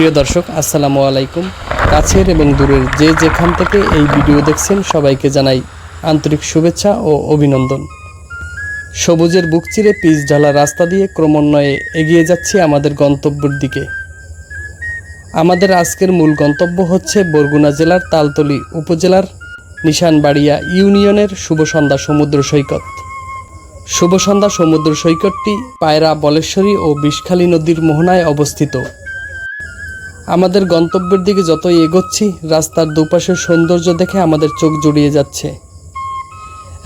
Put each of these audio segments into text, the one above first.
প্রিয় দর্শক, আসসালামু আলাইকুম। কাছের এবং দূরের যে যেখান থেকে এই ভিডিও দেখছেন, সবাইকে জানাই আন্তরিক শুভেচ্ছা ও অভিনন্দন। সবুজের বুক চিরে পিচ ঢালা রাস্তা দিয়ে ক্রমান্বয়ে এগিয়ে যাচ্ছি আমাদের গন্তব্যের দিকে। আমাদের আজকের মূল গন্তব্য হচ্ছে বরগুনা জেলার তালতলি উপজেলার নিশানবাড়িয়া ইউনিয়নের শুভ সন্ধ্যা সমুদ্র সৈকত। শুভ সন্ধ্যা সমুদ্র সৈকতটি পায়রা বলেশ্বরী ও বিষখালী নদীর মোহনায় অবস্থিত। আমাদের গন্তব্যের দিকে যতই এগোচ্ছি, রাস্তার দুপাশের সৌন্দর্য দেখে আমাদের চোখ জুড়িয়ে যাচ্ছে।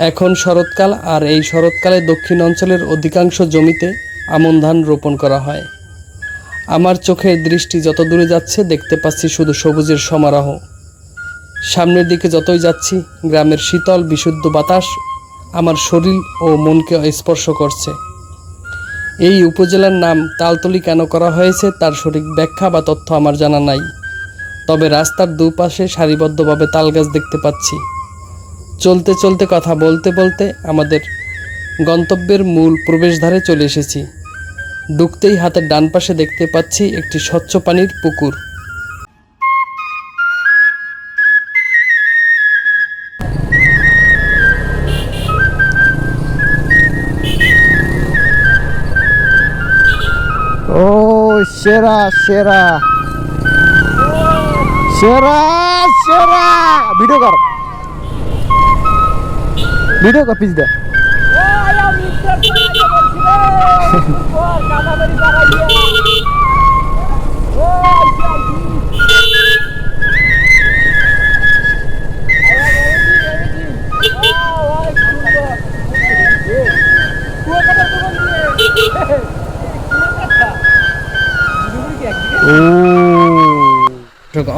এখন শরৎকাল, আর এই শরৎকালে দক্ষিণ অঞ্চলের অধিকাংশ জমিতে আমন ধান রোপণ করা হয়। আমার চোখের দৃষ্টি যত দূরে যাচ্ছে, দেখতে পাচ্ছি শুধু সবুজের সমারোহ। সামনের দিকে যতই যাচ্ছি, গ্রামের শীতল, বিশুদ্ধ বাতাস আমার শরীর ও মনকে স্পর্শ করছে। এই উপজেলার নাম তালতলি কেন করা হয়েছে তার সঠিক ব্যাখ্যা বা তথ্য আমার জানা নাই। তবে রাস্তার দুপাশে সারিবদ্ধভাবে তালগাছ দেখতে পাচ্ছি। চলতে চলতে কথা বলতে বলতে আমাদের গন্তব্যের মূল প্রবেশদ্বারে চলে এসেছি। ঢুকতেই হাতের ডান পাশে দেখতে পাচ্ছি একটি স্বচ্ছ পানির পুকুর। সেরা সেরা সেরা সেরা ভিডিও কর ভিডিও কর পিস দে দর্শক,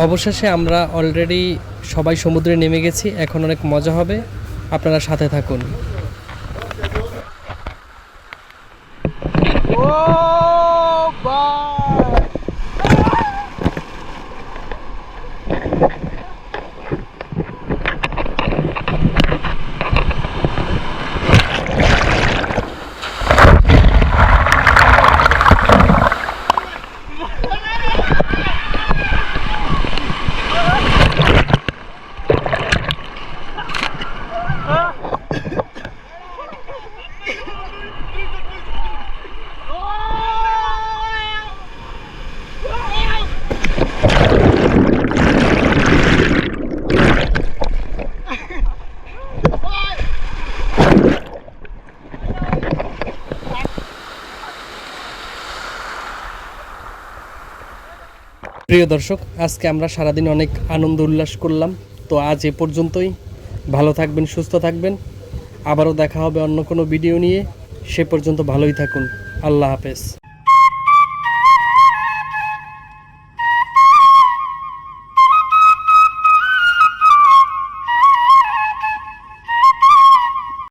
অবশেষে আমরা অলরেডি সবাই সমুদ্রে নেমে গেছি এখন অনেক মজা হবে আপনারা সাথে থাকুন। প্রিয় দর্শক, আজকে আমরা সারাদিন অনেক আনন্দ উল্লাস করলাম। তো আজ এ পর্যন্তই। ভালো থাকবেন, সুস্থ থাকবেন। আবারও দেখা হবে অন্য কোনো ভিডিও নিয়ে। সে পর্যন্ত ভালোই থাকুন। আল্লাহ হাফেজ।